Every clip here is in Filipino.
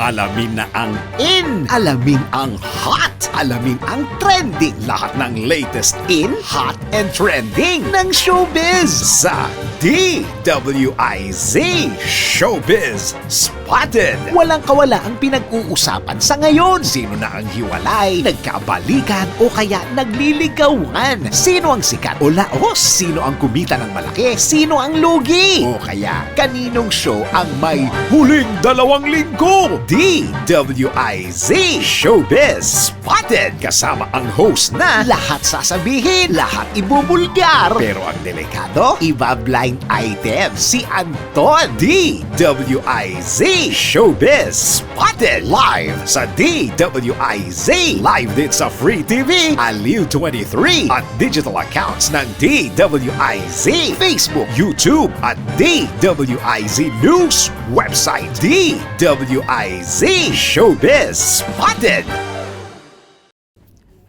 Alamin na ang in, alamin ang hot, alamin ang trending. Lahat ng latest in, hot, and trending ng showbiz sa DWIZ Showbiz Spotted. Walang kawala ang pinag-uusapan sa ngayon. Sino na ang hiwalay, nagkabalikan o kaya nagliligawan? Sino ang sikat o laos? Sino ang kumita ng malaki? Sino ang lugi? O kaya kaninong show ang may huling dalawang linggo? DWIZ Showbiz Spotted kasama ang host na lahat sasabihin, lahat ibubulgar. Pero ang delikado, iba blind item si Anton. DWIZ Showbiz Spotted live sa DWIZ Live din sa Free TV, Aliw 23 at digital accounts ng DWIZ Facebook, YouTube at DWIZ News website DWIZ Showbiz Spotted.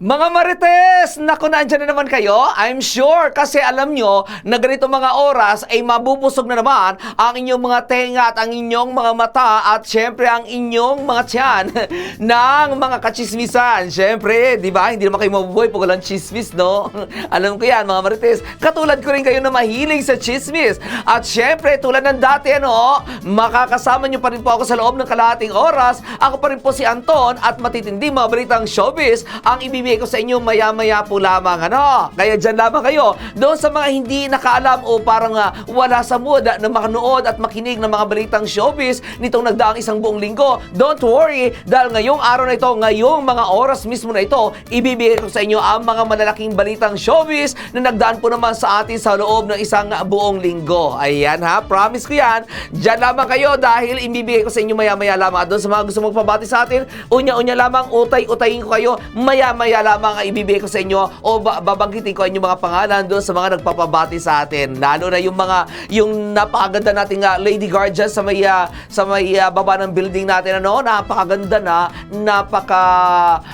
Mga Marites! Naku, nandyan na naman kayo? I'm sure kasi alam nyo na ganito mga oras ay mabubusog na naman ang inyong mga tenga at ang inyong mga mata at syempre ang inyong mga tiyan ng mga kachismisan. Syempre, di ba? Hindi naman kayo mabubuhay pag walang chismis, no? alam ko yan, mga Marites. Katulad ko rin kayo na mahilig sa chismis. At syempre, tulad ng dati, ano, makakasama nyo pa rin po ako sa loob ng kalahating oras. Ako pa rin po si Anton at matitindi mga balitang showbiz ang ibibigay ko sa inyo maya-maya po lamang. Ano? Kaya dyan lamang kayo. Doon sa mga hindi nakaalam o parang ah, wala sa mood na makanood at makinig ng mga balitang showbiz nitong nagdaang isang buong linggo. Don't worry dahil ngayong araw na ito, ngayong mga oras mismo na ito, ibibigay ko sa inyo ang mga malalaking balitang showbiz na nagdaan po naman sa atin sa loob ng isang buong linggo. Ayan ha, promise ko yan. Dyan lamang kayo dahil ibibigay ko sa inyo maya-maya lamang. At doon sa mga gusto magpabati sa atin, unya-unya lamang, utay-utayin ko kayo, maya-maya lamang ang ibibigay ko sa inyo o ba- babanggitin ko ang inyong mga pangalan doon sa mga nagpapabati sa atin. Lalo na yung mga, yung napakaganda nating ah, Lady Guard sa may, ah, sa may ah, baba ng building natin. Ano? Napakaganda na, napaka,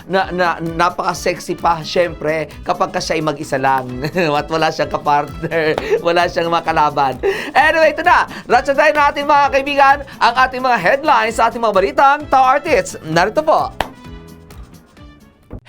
na, na, napaka-sexy pa, syempre, kapag ka siya ay mag-isa lang. At wala siyang kapartner, wala siyang makalaban. Anyway, ito na. Ratsadayin natin mga kaibigan ang ating mga headlines sa ating mga balitang Tao Artists. Narito po.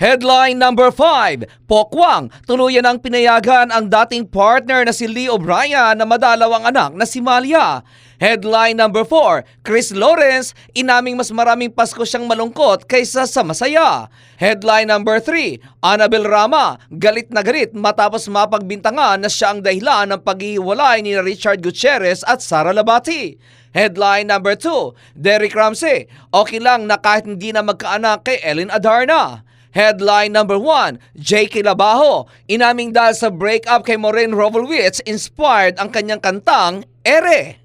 Headline number 5, Pokwang, tuluyan ang pinayagan ang dating partner na si Lee O'Brien na madalaw ang anak na si Malia. Headline number 4, Chris Lawrence, inaming mas maraming Pasko siyang malungkot kaysa sa masaya. Headline number 3, Annabel Rama, galit na galit matapos mapagbintangan na siya ang dahilan ng paghihiwalay ni Richard Gutierrez at Sara Labati. Headline number 2, Derek Ramsey, okay lang na kahit hindi na magkaanak kay Ellen Adarna. Headline number 1, J.K. Labajo, inaming dahil sa breakup kay Maureen Rovelwitz, inspired ang kanyang kantang Ere.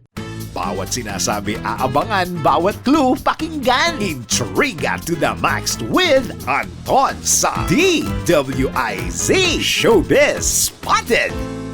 Bawat sinasabi aabangan, bawat clue pakinggan. Intriga to the max with Anton sa DWIZ Showbiz Spotted.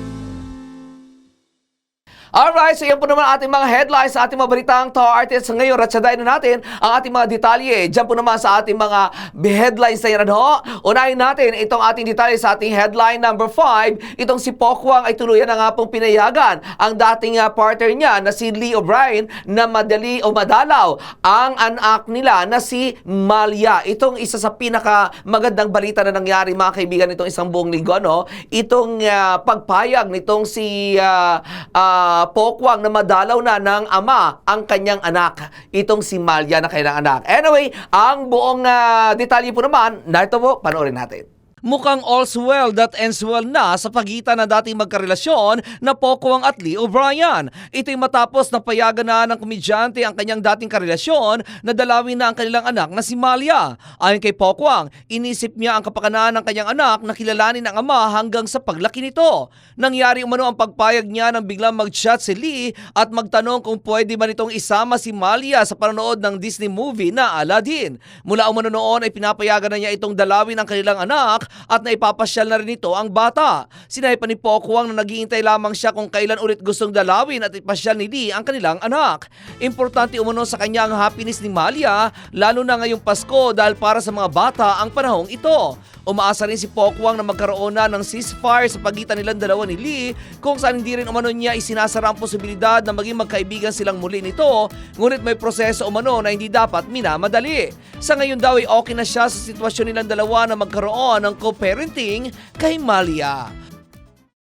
Alright, so yan po naman ating mga headlines sa ating mga balitang to artists ngayon. Ratsadayin na natin ang ating mga detalye. Diyan po naman sa ating mga headlines na yan. Ano? Unahin natin itong ating detalye sa ating headline number 5. Itong si Pokwang ay tuluyan na nga pong pinayagan ang dating uh, partner niya na si Lee O'Brien na madali o madalaw ang anak nila na si Malia. Itong isa sa pinaka magandang balita na nangyari mga kaibigan nitong isang buong linggo. No? Itong uh, pagpayag nitong si uh, uh, Pokwang na madalaw na ng ama ang kanyang anak. Itong si Malia na kanyang anak. Anyway, ang buong uh, detalye po naman, narito po, panoorin natin. Mukhang all's well that ends well na sa pagitan ng dating magkarelasyon na Pokwang at Lee O'Brien. Ito'y matapos na payagan na ng komedyante ang kanyang dating karelasyon na dalawin na ang kanilang anak na si Malia. Ayon kay Pokwang, inisip niya ang kapakanan ng kanyang anak na kilalanin ng ama hanggang sa paglaki nito. Nangyari umano ang pagpayag niya nang biglang mag-chat si Lee at magtanong kung pwede ba nitong isama si Malia sa panonood ng Disney movie na Aladdin. Mula umano noon ay pinapayagan na niya itong dalawin ang kanilang anak at naipapasyal na rin ito ang bata. Sinabi pa ni Pokwang na naghihintay lamang siya kung kailan ulit gustong dalawin at ipasyal ni Lee ang kanilang anak. Importante umano sa kanya ang happiness ni Malia, lalo na ngayong Pasko dahil para sa mga bata ang panahong ito. Umaasa rin si Pokwang na magkaroon na ng ceasefire sa pagitan nilang dalawa ni Lee kung saan hindi rin umano niya isinasara ang posibilidad na maging magkaibigan silang muli nito ngunit may proseso umano na hindi dapat minamadali. Sa ngayon daw ay okay na siya sa sitwasyon nilang dalawa na magkaroon ng co-parenting kay Malia.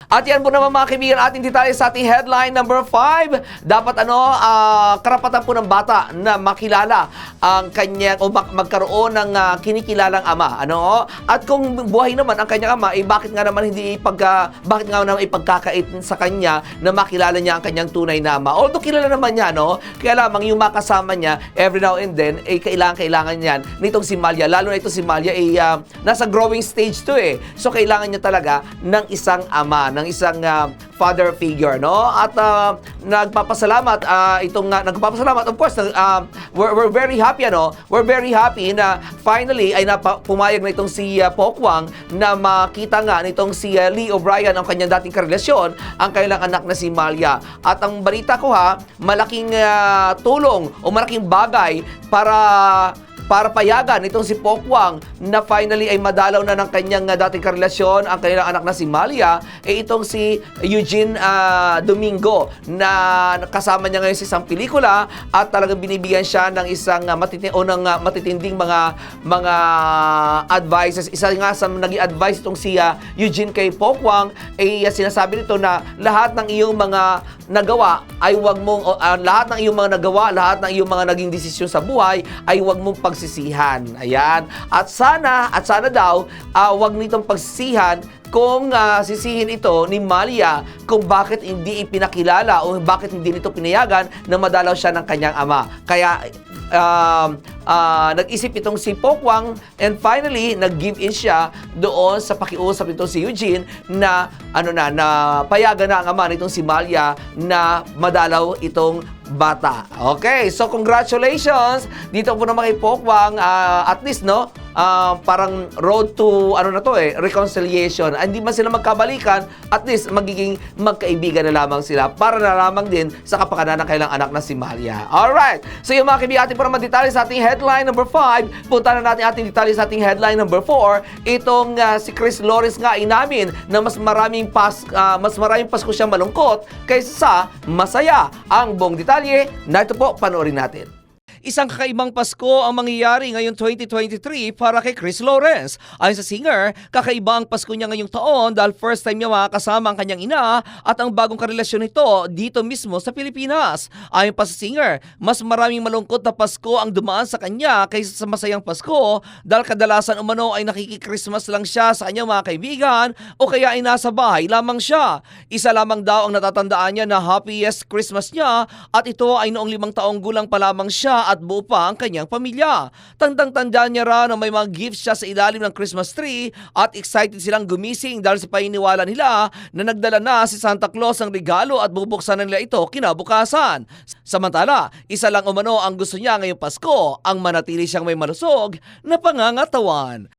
At yan po naman mga kaibigan ating detalye sa ating headline number 5. Dapat ano, ah, karapatan po ng bata na makilala ang kanyang o mak- magkaroon ng ah, kinikilalang ama. Ano? At kung buhay naman ang kanyang ama, eh, bakit nga naman hindi ipag, ah, bakit nga naman ipagkakait sa kanya na makilala niya ang kanyang tunay na ama? Although kilala naman niya, no? Kaya lamang yung makasama niya every now and then, eh, kailangan kailangan niyan nitong si Malia. Lalo na ito si Malia, eh, ah, nasa growing stage to eh. So kailangan niya talaga ng isang ama, ng isang ah, father figure, no? At ah, nagpapasalamat ah, itong ah, nagpapasalamat of course, nag- ah, we're, we're very happy ano. We're very happy na finally ay napa, pumayag na itong si uh, Pokwang na makita nga nitong si ah, Lee O'Brien ang kanyang dating karelasyon, ang kailang anak na si Malia. At ang balita ko ha, malaking ah, tulong o malaking bagay para para payagan itong si Pokwang na finally ay madalaw na ng kanyang uh, dating karelasyon ang kanilang anak na si Malia eh itong si Eugene ah, Domingo na kasama niya ngayon sa isang pelikula at talagang binibigyan siya ng isang uh, matitindi o ng ah, matitinding mga mga advices. Isa nga sa naging advice itong si ah, Eugene kay Pokwang ay ah, sinasabi nito na lahat ng iyong mga nagawa ay wag mong ah, lahat ng iyong mga nagawa lahat ng iyong mga naging desisyon sa buhay ay wag mong pagsisihan. Ayan. At sana, at sana daw, ah, wag nitong pagsisihan kung ah, sisihin ito ni Malia kung bakit hindi ipinakilala o bakit hindi nito pinayagan na madalaw siya ng kanyang ama. Kaya um, ah, nag-isip itong si Pokwang and finally nag-give in siya doon sa pakiusap nito si Eugene na ano na na payagan na ang ama nitong si Malia na madalaw itong bata. Okay, so congratulations dito po naman kay Pokwang ah, at least no ah, parang road to ano na to eh reconciliation. Ah, Hindi man sila magkabalikan, at least magiging magkaibigan na lamang sila para na lamang din sa kapakanan ng kailang anak na si Malia. Alright, so yung mga kaibigan ating para madetalye sa ating headline number 5, punta na natin ating detalye sa ating headline number 4. Itong ah, si Chris Lawrence nga inamin na mas maraming pas, ah, mas maraming Pasko siyang malungkot kaysa sa masaya. Ang buong detalye, narito po, panoorin natin. Isang kakaibang Pasko ang mangyayari ngayong 2023 para kay Chris Lawrence. Ayon sa singer, kakaiba ang Pasko niya ngayong taon dahil first time niya makakasama ang kanyang ina at ang bagong karelasyon nito dito mismo sa Pilipinas. Ayon pa sa singer, mas maraming malungkot na Pasko ang dumaan sa kanya kaysa sa masayang Pasko dahil kadalasan umano ay nakikikrismas lang siya sa kanyang mga kaibigan o kaya ay nasa bahay lamang siya. Isa lamang daw ang natatandaan niya na happiest Christmas niya at ito ay noong limang taong gulang pa lamang siya at buo pa ang kanyang pamilya. Tandang-tanda niya ra na may mga gifts siya sa ilalim ng Christmas tree at excited silang gumising dahil sa paniniwala nila na nagdala na si Santa Claus ng regalo at bubuksan na nila ito kinabukasan. Samantala, isa lang umano ang gusto niya ngayong Pasko, ang manatili siyang may malusog na pangangatawan.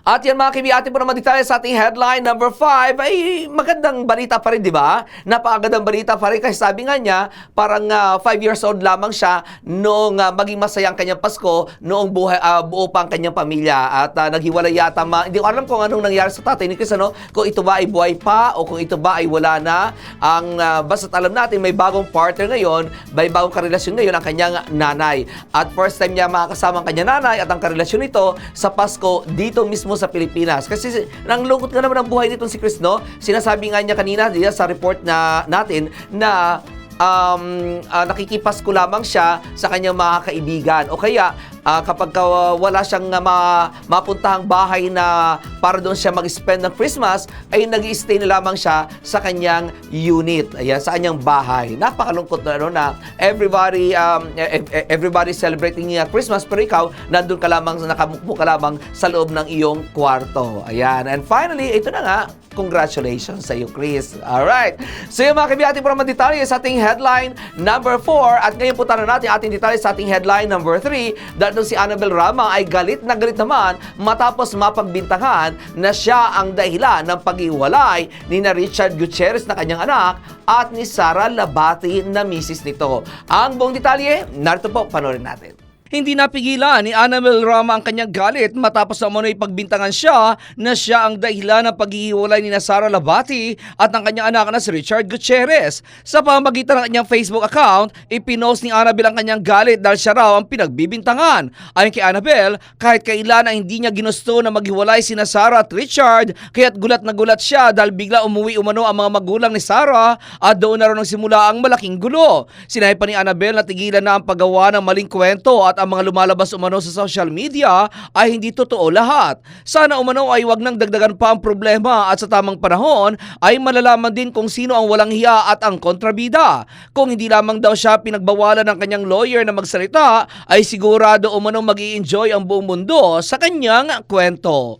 At yan mga kaibigan, atin po naman detalye sa ating headline number 5 ay magandang balita pa rin, di ba? Napakagandang balita pa rin kasi sabi nga niya, parang 5 years old lamang siya noong ah, maging masaya ang kanyang Pasko, noong buhay, ah, buo pa ang kanyang pamilya. At ah, naghiwalay yata, ma- hindi ko alam kung anong nangyari sa tatay ni Chris, ano? Kung ito ba ay buhay pa o kung ito ba ay wala na. Ang ah, basta't alam natin, may bagong partner ngayon, may bagong karelasyon ngayon ang kanyang nanay. At first time niya makakasama ang kanyang nanay at ang karelasyon nito sa Pasko dito mismo sa Pilipinas. Kasi si- nang lungkot nga naman ang buhay nitong si Chris, no? Sinasabi nga niya kanina diya sa report na natin na um, ah, nakikipasko lamang siya sa kanyang mga kaibigan. O kaya, ah, kapag ka, wala siyang ah, ma- mapuntahang bahay na para doon siya mag-spend ng Christmas, ay nag stay na lamang siya sa kanyang unit. Ayan, sa kanyang bahay. Napakalungkot na, ano, na everybody, um, e- e- everybody celebrating uh, Christmas, pero ikaw, nandun ka lamang, nakamukmo ka lamang sa loob ng iyong kwarto. Ayan. And finally, ito na nga, congratulations sa iyo, Chris. Alright. So yung mga kaibigan, ating para detalye sa ating headline number 4 at ngayon na natin ating detalye sa ating headline number 3 itong si Annabel Rama ay galit na galit naman matapos mapagbintangan na siya ang dahilan ng paghiwalay ni na Richard Gutierrez na kanyang anak at ni Sara Labati na misis nito. Ang buong detalye, narito po, panoorin natin. Hindi napigilan ni Annabel Rama ang kanyang galit matapos na umano'y pagbintangan siya na siya ang dahilan ng paghihiwalay ni Sara Labati at ng kanyang anak na si Richard Gutierrez. Sa pamagitan ng kanyang Facebook account, ipinost ni Annabel ang kanyang galit dahil siya raw ang pinagbibintangan. Ayon kay Annabel, kahit kailan ay hindi niya ginusto na maghiwalay si Sara at Richard, kaya't gulat na gulat siya dahil bigla umuwi umano ang mga magulang ni Sara at doon na raw nagsimula ang malaking gulo. Sinabi pa ni Annabel na tigilan na ang paggawa ng maling kwento at ang mga lumalabas umano sa social media ay hindi totoo lahat. Sana umano ay wag nang dagdagan pa ang problema at sa tamang panahon ay malalaman din kung sino ang walang hiya at ang kontrabida. Kung hindi lamang daw siya pinagbawalan ng kanyang lawyer na magsalita, ay sigurado umano mag enjoy ang buong mundo sa kanyang kwento.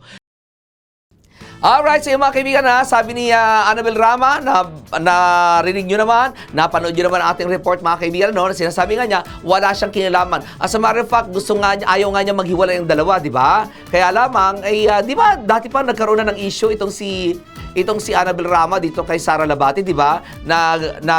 Alright, so yung mga kaibigan na, sabi ni ah, Annabel Rama, na narinig nyo naman, napanood nyo naman ang ating report mga kaibigan, no, na sinasabi nga niya, wala siyang kinalaman. As a matter of fact, gusto nga niya, ayaw nga niya maghiwalay ng dalawa, di ba? Kaya lamang, ay, ah, di ba, dati pa nagkaroon na ng issue itong si itong si Annabel Rama dito kay Sara Labati, di ba? Na, na,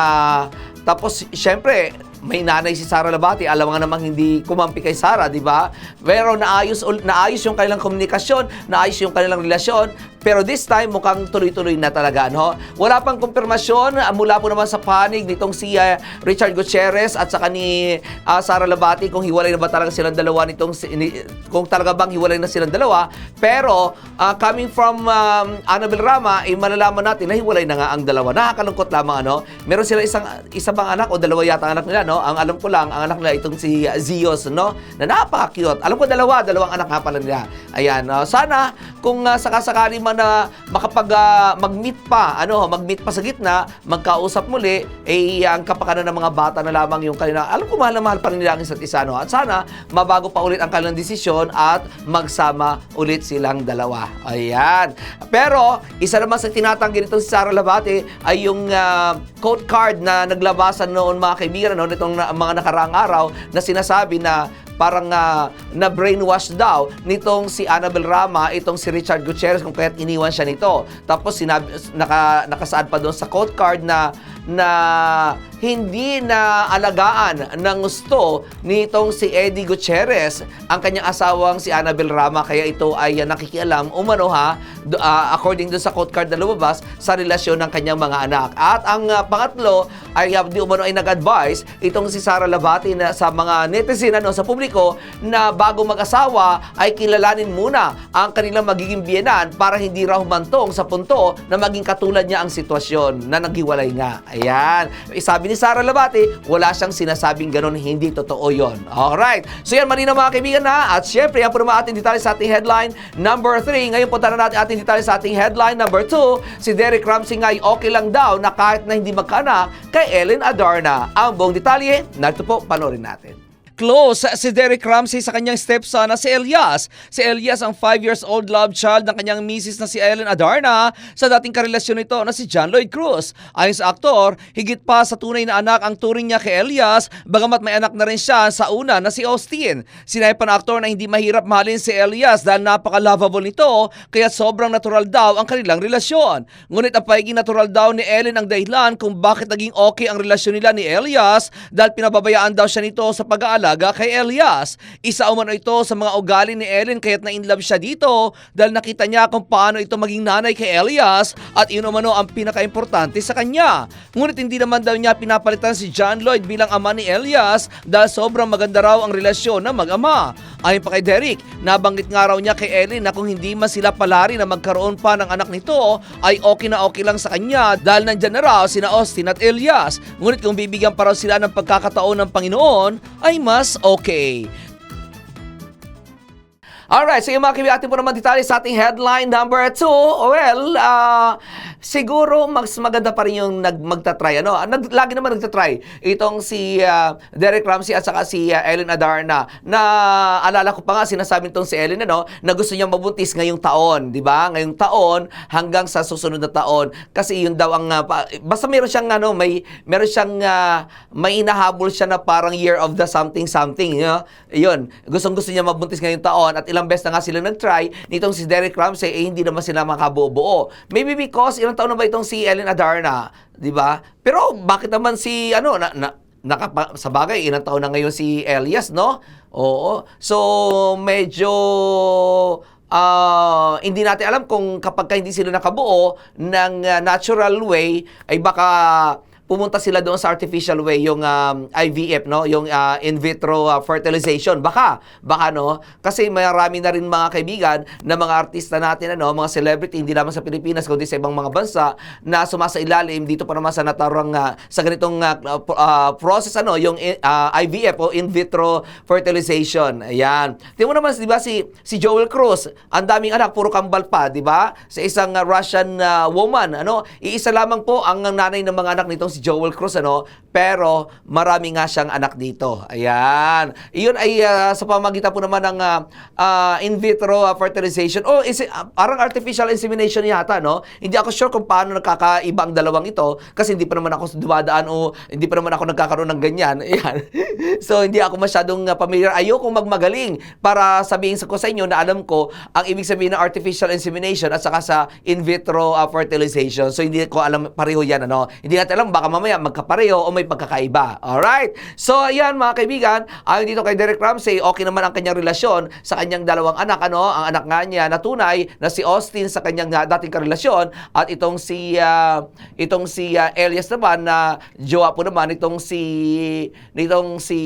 tapos, syempre, may nanay si Sara Labati, alam nga namang hindi kumampi kay Sara, di ba? Pero naayos, naayos yung kanilang komunikasyon, naayos yung kanilang relasyon, pero this time mukhang tuloy-tuloy na talaga, no? Wala pang kumpirmasyon ah, mula po naman sa panig nitong si ah, Richard Gutierrez at saka ni ah, Sara Labati kung hiwalay na ba talaga silang dalawa nitong si- ni- kung talaga bang hiwalay na silang dalawa. Pero ah, coming from um, Annabel Rama, eh, malalaman natin na hiwalay na nga ang dalawa. Nakakalungkot lamang ano. Meron sila isang isa bang anak o dalawa yata anak nila, no? Ang alam ko lang, ang anak nila itong si ah, Zios, no? Na napaka-cute. Alam ko dalawa, dalawang anak nga pala nila. Ayan, ah, sana kung uh, sakasakali man na makapag ah, mag-meet pa, ano, mag-meet pa sa gitna, magkausap muli, eh ang kapakanan ng mga bata na lamang yung kanila. Alam ko mahal na mahal pa rin nila ang isa't isa, no? At sana mabago pa ulit ang kanilang desisyon at magsama ulit silang dalawa. Ayan. Pero isa naman sa tinatanggi nitong si Sara Labate ay yung ah, quote card na naglabasan noon mga kaibigan no nitong na- mga nakaraang araw na sinasabi na parang ah, na brainwash daw nitong si Annabel Rama, itong si Richard Gutierrez kung kaya't iniwan siya nito. Tapos sinabi naka nakasaad pa doon sa quote card na na hindi na alagaan ng gusto nitong si Eddie Gutierrez ang kanyang asawang si Annabel Rama kaya ito ay nakikialam umano ha do- ah, according doon sa quote card na lumabas sa relasyon ng kanyang mga anak. At ang ah, pangatlo ay ah, di umano ay nag-advise itong si Sara Labati na sa mga netizen ano sa publiko na bago mag-asawa ay kilalanin muna ang kanilang magiging biyenan para hindi raw humantong sa punto na maging katulad niya ang sitwasyon na naghiwalay nga. Ayan. Eh, Sabi ni Sara Labati, wala siyang sinasabing ganun, hindi totoo yon. Alright. So yan, malinaw mga kaibigan na. At syempre, yan po naman ating detalye sa ating headline number 3. Ngayon punta na natin ating detalye sa ating headline number 2. Si Derek Ramsey nga ay okay lang daw na kahit na hindi magkaanak kay Ellen Adarna. Ang buong detalye, narito po, panoorin natin. Close si Derek Ramsey sa kanyang stepson na si Elias. Si Elias ang 5 years old love child ng kanyang misis na si Ellen Adarna sa dating karelasyon nito na si John Lloyd Cruz. Ayon sa aktor, higit pa sa tunay na anak ang turing niya kay Elias bagamat may anak na rin siya sa una na si Austin. Sinabi pa ng aktor na hindi mahirap mahalin si Elias dahil napaka-lovable nito kaya sobrang natural daw ang kanilang relasyon. Ngunit ang pagiging natural daw ni Ellen ang dahilan kung bakit naging okay ang relasyon nila ni Elias dahil pinababayaan daw siya nito sa pag-aalaga kay Elias. Isa umano ito sa mga ugali ni Ellen kaya't na-inlove siya dito dahil nakita niya kung paano ito maging nanay kay Elias at yun umano ang pinaka-importante sa kanya. Ngunit hindi naman daw niya pinapalitan si John Lloyd bilang ama ni Elias dahil sobrang maganda raw ang relasyon ng mag-ama. Ayon pa kay Derek, nabanggit nga raw niya kay Ellen na kung hindi man sila palari na magkaroon pa ng anak nito ay okay na okay lang sa kanya dahil nandyan na raw sina Austin at Elias. Ngunit kung bibigyan pa raw sila ng pagkakataon ng Panginoon ay mas okay. Alright, so yung mga kaibigan, atin po naman detalye sa ating headline number 2. Well, ah, siguro mas maganda pa rin yung nag, magta-try. Ano? Nag, lagi naman nagta-try. Itong si ah, Derek Ramsey at saka si ah, Ellen Adarna na alala ko pa nga sinasabi nitong si Ellen ano, na gusto niya mabuntis ngayong taon, di ba? Ngayong taon hanggang sa susunod na taon kasi yun daw ang ah, pa- basta meron siyang ano, may meron siyang ah, may inahabol siya na parang year of the something something, you know? Yun, gustong gusto niya mabuntis ngayong taon at ilang beses na nga sila nag-try nitong si Derek Ramsey eh hindi naman sila makabuo-buo. Maybe because ilang taon na ba itong si Ellen Adarna, 'di ba? Pero bakit naman si ano na, na nakapa, sa bagay ilang taon na ngayon si Elias, no? Oo. So medyo ah, hindi natin alam kung kapag ka hindi sila nakabuo ng ah, natural way ay baka pumunta sila doon sa artificial way yung um, IVF no? Yung uh, in vitro uh, fertilization. Baka baka no? Kasi marami na rin mga kaibigan na mga artista natin ano? Mga celebrity hindi lamang sa Pilipinas kundi sa ibang mga bansa na sumasailalim dito pa naman sa natarang uh, sa ganitong uh, pro- uh, process ano? Yung uh, IVF o in vitro fertilization. Ayan. Tingnan mo naman di ba si si Joel Cruz ang daming anak puro kambal pa di ba? Sa isang uh, Russian uh, woman ano? Iisa lamang po ang nanay ng mga anak nitong si Joel Cruz ano pero marami nga siyang anak dito. Ayan. Iyon ay uh, sa pamagitan po naman ng uh, uh, in vitro uh, fertilization. Oh is uh, parang artificial insemination yata no? Hindi ako sure kung paano nakakaiba ang dalawang ito kasi hindi pa naman ako dumadaan o hindi pa naman ako nagkakaroon ng ganyan. Ayan. So hindi ako masyadong uh, familiar. Ayoko magmagaling para sabihin sa ko sa inyo na alam ko ang ibig sabihin ng artificial insemination at saka sa in vitro uh, fertilization. So hindi ko alam pareho yan ano? Hindi natin alam. Baka mamaya magkapareho o may pagkakaiba. Alright? So, ayan mga kaibigan, ayon dito kay Derek Ramsey, okay naman ang kanyang relasyon sa kanyang dalawang anak. Ano? Ang anak nga niya na tunay na si Austin sa kanyang uh, dating karelasyon at itong si uh, itong si uh, Elias naman na jowa po naman itong si nitong si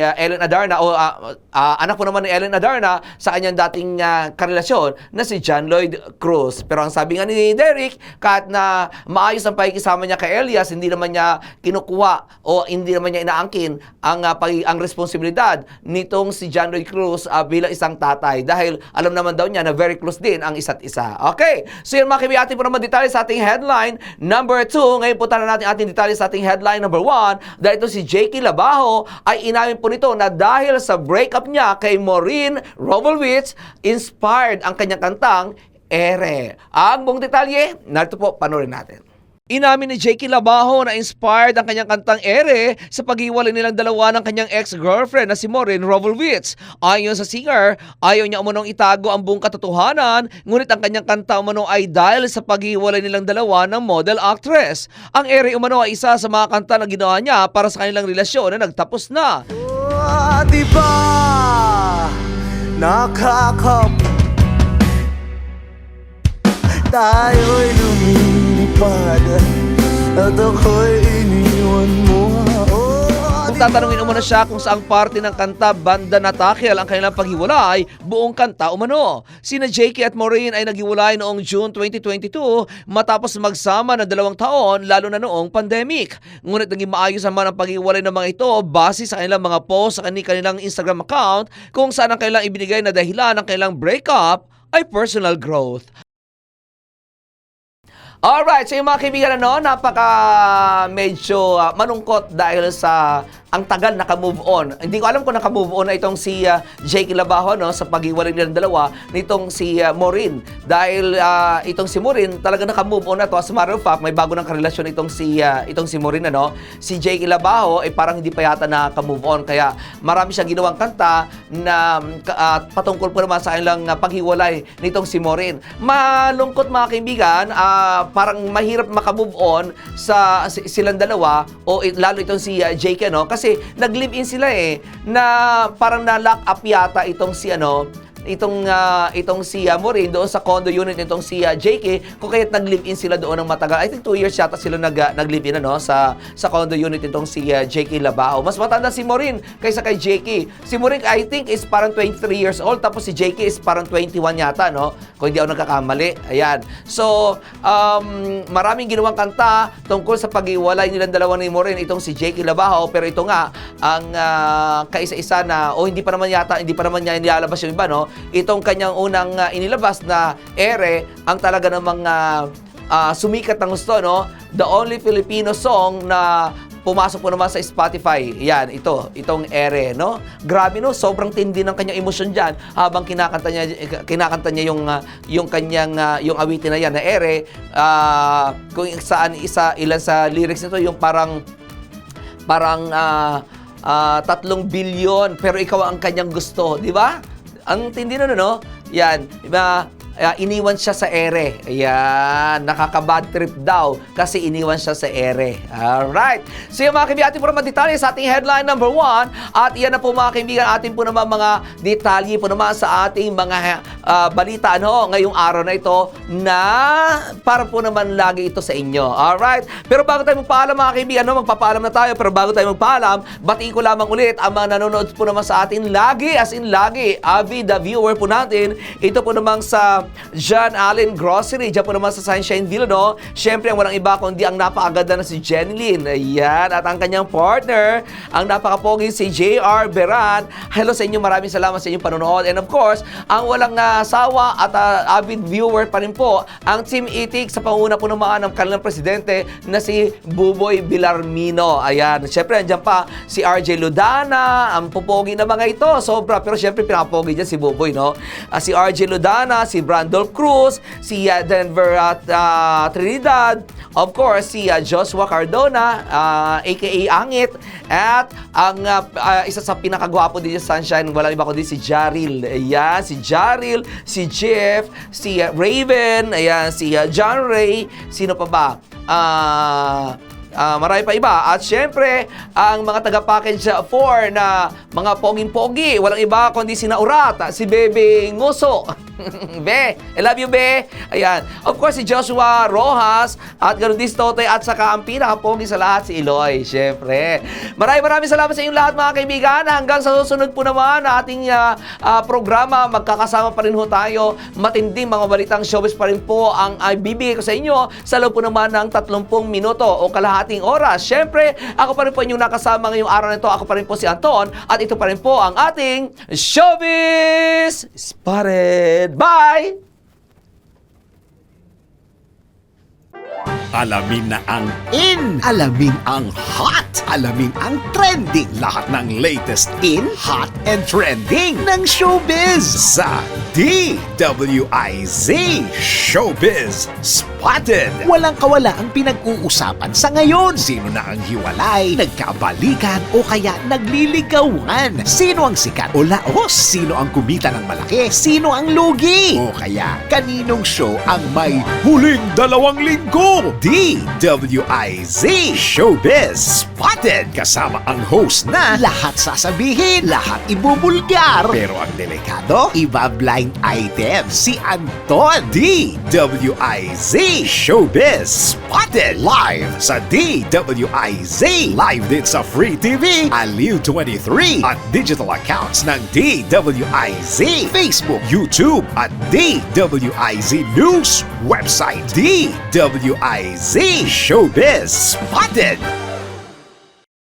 uh, Ellen Adarna o uh, uh, anak po naman ni Ellen Adarna sa kanyang dating uh, karelasyon na si John Lloyd Cruz. Pero ang sabi nga ni Derek, kahit na maayos ang pakikisama niya kay Elias, hindi naman niya kinukuha o hindi naman niya inaangkin ang uh, pag- ang responsibilidad nitong si John Lloyd Cruz uh, bilang isang tatay dahil alam naman daw niya na very close din ang isa't isa. Okay, so yun mga kaibigan, ating po naman detalye sa ating headline number 2. Ngayon punta na natin ating detalye sa ating headline number 1 dahil ito si Jakey Labajo ay inamin po nito na dahil sa breakup niya kay Maureen Rovelwitz, inspired ang kanyang kantang Ere. Ang buong detalye, narito po, panoorin natin. Inamin ni Jakey Labajo na inspired ang kanyang kantang Ere sa paghiwalay nilang dalawa ng kanyang ex-girlfriend na si Maureen Rovelwitz. Ayon sa singer, ayaw niya umunong itago ang buong katotohanan, ngunit ang kanyang kanta umano ay dahil sa paghiwalay nilang dalawa ng model actress. Ang Ere umano ay isa sa mga kanta na ginawa niya para sa kanilang relasyon na nagtapos na. Oh, di ba nakakap Tayo'y lumilipad At ako'y iniwan mo Oh, Kung tatanungin umano siya kung saang parte ng kanta Banda na Takel ang kanilang paghiwalay, buong kanta umano. Sina Jakey at Maureen ay naghiwalay noong June 2022 matapos magsama ng dalawang taon lalo na noong pandemic. Ngunit naging maayos naman ang paghiwalay ng mga ito base sa kanilang mga post sa kanilang Instagram account kung saan ang kanilang ibinigay na dahilan ng kanilang breakup ay personal growth. Alright, so yung mga kaibigan, ano, napaka medyo ah, manungkot dahil sa ang tagal naka-move on. Hindi ko alam kung naka-move on na itong si uh, Jake Labajo no, sa paghiwalay nilang dalawa nitong si ah, Maureen. Dahil ah, itong si Maureen talaga naka-move on na to. As a matter of fact, may bago ng karelasyon itong si ah, itong si Maureen ano. Si Jake Labajo ay parang hindi pa yata naka-move on kaya marami siyang ginawang kanta na ah, patungkol po naman sa kanilang ah, paghiwalay nitong si Maureen. Malungkot mga kaibigan, ah, parang mahirap makamove on sa si- silang dalawa o it- lalo itong si ah, Jake ano kasi nag-live-in sila eh na parang na-lock up yata itong si ano itong ah, itong si uh, doon sa condo unit nitong si ah, JK kung kaya't nag-live-in sila doon ng matagal. I think 2 years yata sila nag, ah, nag-live-in ano, sa, sa condo unit nitong si ah, JK Labao. Mas matanda si Maureen kaysa kay JK. Si Maureen I think is parang 23 years old tapos si JK is parang 21 yata no kung hindi ako nagkakamali. Ayan. So, um, maraming ginawang kanta tungkol sa pag-iwalay nilang dalawa ni Maureen itong si JK Labao pero ito nga ang ah, kaisa-isa na o hindi pa naman yata hindi pa naman niya nilalabas yung iba no itong kanyang unang ah, inilabas na ere ang talaga namang ah, ah, sumikat ng gusto, no? The only Filipino song na pumasok po naman sa Spotify. Yan, ito, itong ere, no? Grabe no, sobrang tindi ng kanyang emosyon diyan habang kinakanta niya kinakanta niya yung ah, yung kanyang ah, yung awitin na yan na ere ah, kung saan isa ilan sa lyrics nito yung parang parang ah, ah, tatlong bilyon pero ikaw ang kanyang gusto, di ba? Ang tindi na no? Yan, diba? Ah, iniwan siya sa ere. Ayan, nakaka-bad trip daw kasi iniwan siya sa ere. Alright. So yung mga kaibigan, po naman detalye sa ating headline number one. At iyan na po mga kaibigan, ating po naman mga detalye po naman sa ating mga ah, balita ano, ngayong araw na ito na para po naman lagi ito sa inyo. Alright. Pero bago tayo magpaalam mga kaibigan, no, magpapaalam na tayo. Pero bago tayo magpaalam, batiin ko lamang ulit ang mga nanonood po naman sa atin lagi, as in lagi, avid the viewer po natin. Ito po namang sa John Allen Grocery, dyan po naman sa Sunshine Villa, no? Siyempre, ang walang iba kundi ang napakaganda na si Jenny Lynn. Ayan, at ang kanyang partner, ang napakapogi si JR Beran. Hello sa inyo, maraming salamat sa inyong panonood. And of course, ang walang nasawa at ah, avid viewer pa rin po, ang Team Itik sa panguna po naman ng kanilang presidente na si Buboy Bilarmino. Ayan, siyempre, andyan pa si RJ Ludana, ang pupogi na mga ito. Sobra, pero siyempre, pinapogi dyan si Buboy, no? Ah, si RJ Ludana, si Brandolph Cruz, si ah, Denver at ah, Trinidad, of course, si ah, Joshua Cardona, ah, aka Angit, at ang ah, ah, isa sa pinakagwapo din sa Sunshine, walang iba kundi si Jaril. Ayan, si Jaril, si Jeff, si ah, Raven, ayan, si ah, John Ray, sino pa ba? Ah... Ah, marami pa iba. At syempre, ang mga taga-package 4 na mga poging-pogi, walang iba kundi si Naurat, si Bebe Nguso. be, I love you, Be. Ayan. Of course, si Joshua Rojas at ganoon din si Totoy at saka ang pinaka-pogi sa lahat, si Eloy. Syempre. Maraming maraming salamat sa inyong lahat, mga kaibigan. Hanggang sa susunod po naman na ating ah, ah, programa, magkakasama pa rin ho tayo. Matinding mga balitang showbiz pa rin po ang ibibigay ko sa inyo sa loob po naman ng 30 minuto o kalahating oras. Siyempre, ako pa rin po inyong nakasama ngayong araw na ito. Ako pa rin po si Anton at ito pa rin po ang ating Showbiz Spotted. Bye! Alamin na ang in, alamin ang hot, alamin ang trending. Lahat ng latest in, hot, and trending ng showbiz sa DWIZ Showbiz Spotted. Walang kawala ang pinag-uusapan sa ngayon. Sino na ang hiwalay, nagkabalikan o kaya nagliligawan? Sino ang sikat o laos? Sino ang kumita ng malaki? Sino ang lugi? O kaya kaninong show ang may huling dalawang linggo? DWIZ Showbiz Spotted kasama ang host na lahat sasabihin, lahat ibubulgar. Pero ang delikado, iba blind item si Anton. DWIZ Showbiz Spotted live sa DWIZ. Live din sa Free TV, Aliw 23 at digital accounts ng DWIZ, Facebook, YouTube at DWIZ News website. DWIZ Showbiz Spotted.